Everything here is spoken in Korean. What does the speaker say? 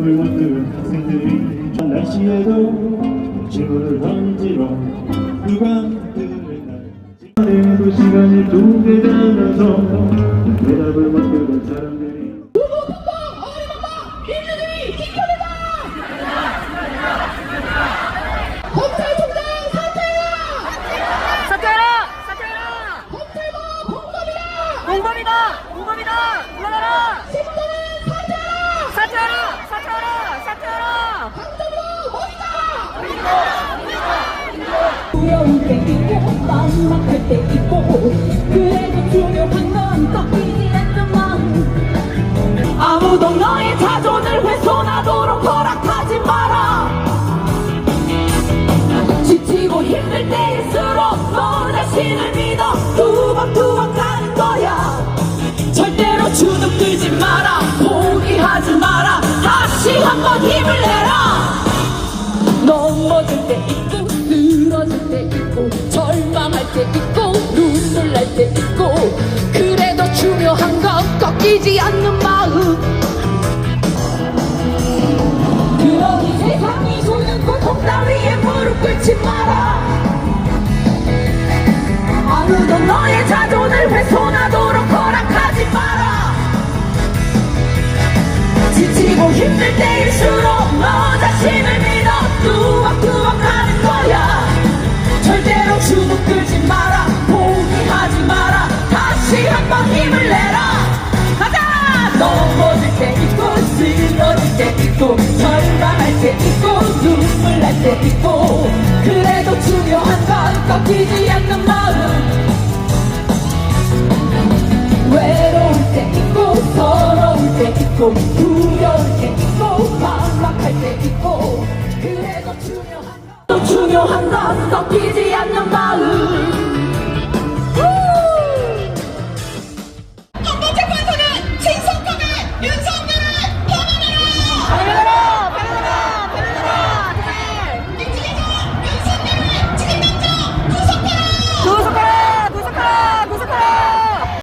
대답을 못 들은 학생들이 전 날씨에도 질문을 던지러 누가 들을까 그래도 시간이 두배 지나서 대답을 못 들은 사람들이 민주주의! 검찰총장 사퇴해라! 공범이다! 공범이다! 물러나라! 신부는 사퇴하라! 사퇴하라! 사퇴하라! 사퇴하라! 두려울 때 있고 막막할 때 있고. 그래도 중요한 건 꺾이지 마음 아무도 너의 자존을 훼손하도록 허락하지 마라. 지치고 힘들 때일수록 너 자신을 믿어. 두방두방 때 있고 눈물 날 때 있고 그래도 중요한 건 꺾이지 않는 마음. 그러니 세상이 주는 고통 따위에 무릎 꿇지 마라. 아무도 너의 자존을 훼손하도록 허락하지 마라. 지치고 힘들 때일수록 있고 절망할 때 있고 눈물 날 때 있고 그래도 중요한 건 꺾이지 않는 마음. 외로울 때 있고 서러울 때 있고 두려울 때 있고 반박할 때 있고 그래도 중요한 건 꺾이지 않는 마음.